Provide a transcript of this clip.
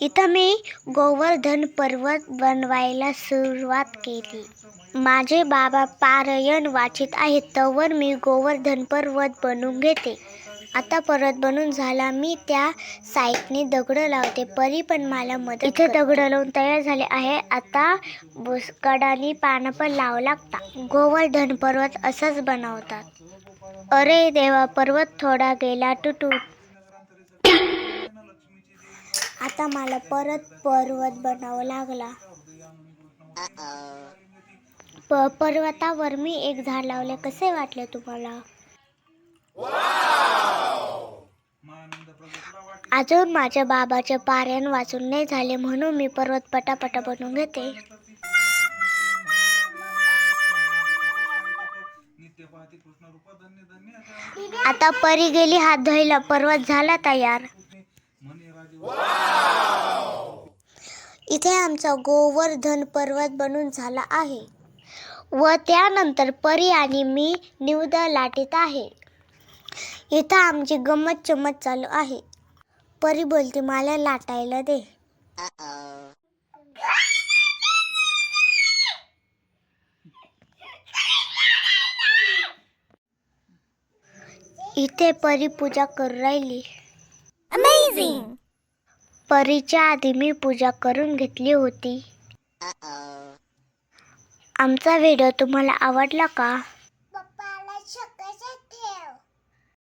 इथं मी गोवर्धन पर्वत बनवायला सुरुवात केली. माझे बाबा पारायण वाचित आहेत तवर मी गोवर्धन पर्वत बनवून घेते. आता पर्वत बनून झाला मी त्या साईडने दगड लावते परी पण मला मदत इथे दगड लावून तयार झाले आहे आता बुसकडानी पानं पण लावं लागतात. गोवर्धन पर्वत असंच बनवतात. अरे देवा पर्वत थोडा गेला तुटून आता मला परत पर्वत बनावं लागला. प पर्वतावर मी एक झाड लावले. कसे वाटले तुम्हाला? अजून माझ्या बाबाचे पारायण वाचून नाही झाले म्हणून मी पर्वत पटापटा बनवून घेते. आता परी गेली हात धुवायला पर्वत झाला तयार. इथे आमचा गोवर्धन पर्वत बनून झाला आहे. व त्यानंतर परी आणि मी निवद लाटीत आहे. इथं आमची गंमत चमत चालू आहे. परी बोलते मला लाटायला दे. इथे परी पूजा करू राहिली. अमेझिंग परीच्या आधी मी पूजा करून घेतली होती. आमचा व्हिडिओ तुम्हाला आवडला का?